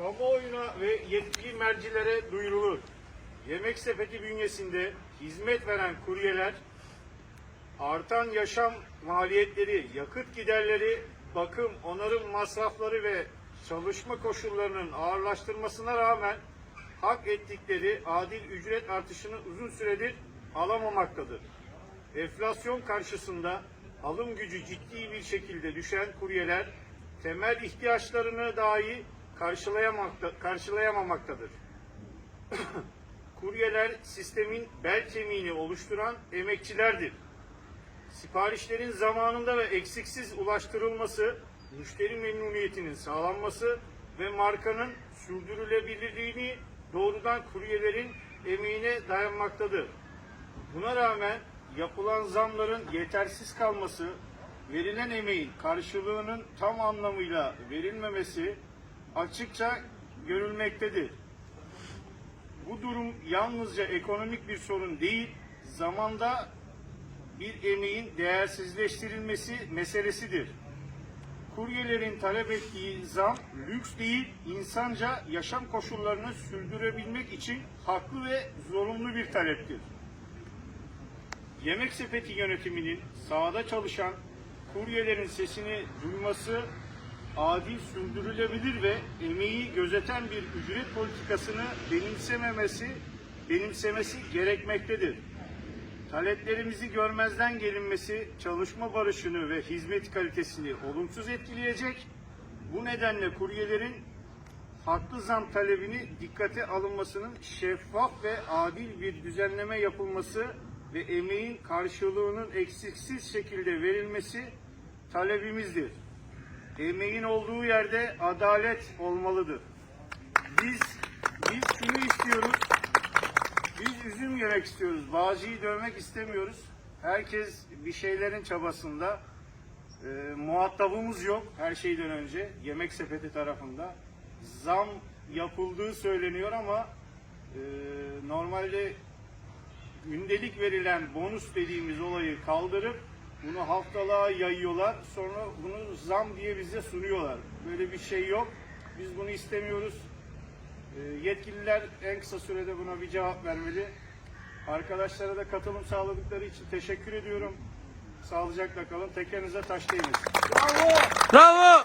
kamuoyuna ve yetkili mercilere duyurulur. Yemek sepeti bünyesinde hizmet veren kuryeler artan yaşam maliyetleri, yakıt giderleri, bakım, onarım masrafları ve çalışma koşullarının ağırlaştırmasına rağmen hak ettikleri adil ücret artışını uzun süredir alamamaktadır. Enflasyon karşısında alım gücü ciddi bir şekilde düşen kuryeler temel ihtiyaçlarını dahi karşılayamakta, karşılayamamaktadır. Kuryeler sistemin bel kemiğini oluşturan emekçilerdir. Siparişlerin zamanında ve eksiksiz ulaştırılması, müşteri memnuniyetinin sağlanması ve markanın sürdürülebilirliğini doğrudan kuryelerin emeğine dayanmaktadır. Buna rağmen yapılan zamların yetersiz kalması, verilen emeğin karşılığının tam anlamıyla verilmemesi açıkça görülmektedir. Bu durum yalnızca ekonomik bir sorun değil, zamanda bir emeğin değersizleştirilmesi meselesidir. Kuryelerin talep ettiği zam lüks değil, insanca yaşam koşullarını sürdürebilmek için haklı ve zorunlu bir taleptir. Yemek sepeti yönetiminin sahada çalışan kuryelerin sesini duyması, adil sürdürülebilir ve emeği gözeten bir ücret politikasını benimsememesi, benimsemesi gerekmektedir. Taleplerimizi görmezden gelinmesi çalışma barışını ve hizmet kalitesini olumsuz etkileyecek. Bu nedenle kuryelerin haklı zam talebini dikkate alınmasının şeffaf ve adil bir düzenleme yapılması ve emeğin karşılığının eksiksiz şekilde verilmesi talebimizdir. Emeğin olduğu yerde adalet olmalıdır. Biz biz şunu istiyoruz. Biz üzüm yemek istiyoruz. Bağcıyı dövmek istemiyoruz. Herkes bir şeylerin çabasında. Ee, muhatabımız yok her şeyden önce. Yemek sepeti tarafında. Zam yapıldığı söyleniyor ama e, normalde gündelik verilen bonus dediğimiz olayı kaldırıp bunu haftalığa yayıyorlar. Sonra bunu zam diye bize sunuyorlar. Böyle bir şey yok. Biz bunu istemiyoruz. E, yetkililer en kısa sürede buna bir cevap vermeli. Arkadaşlara da katılım sağladıkları için teşekkür ediyorum. Sağlıcakla kalın. Tekerinize taş değmesin. Bravo! Bravo!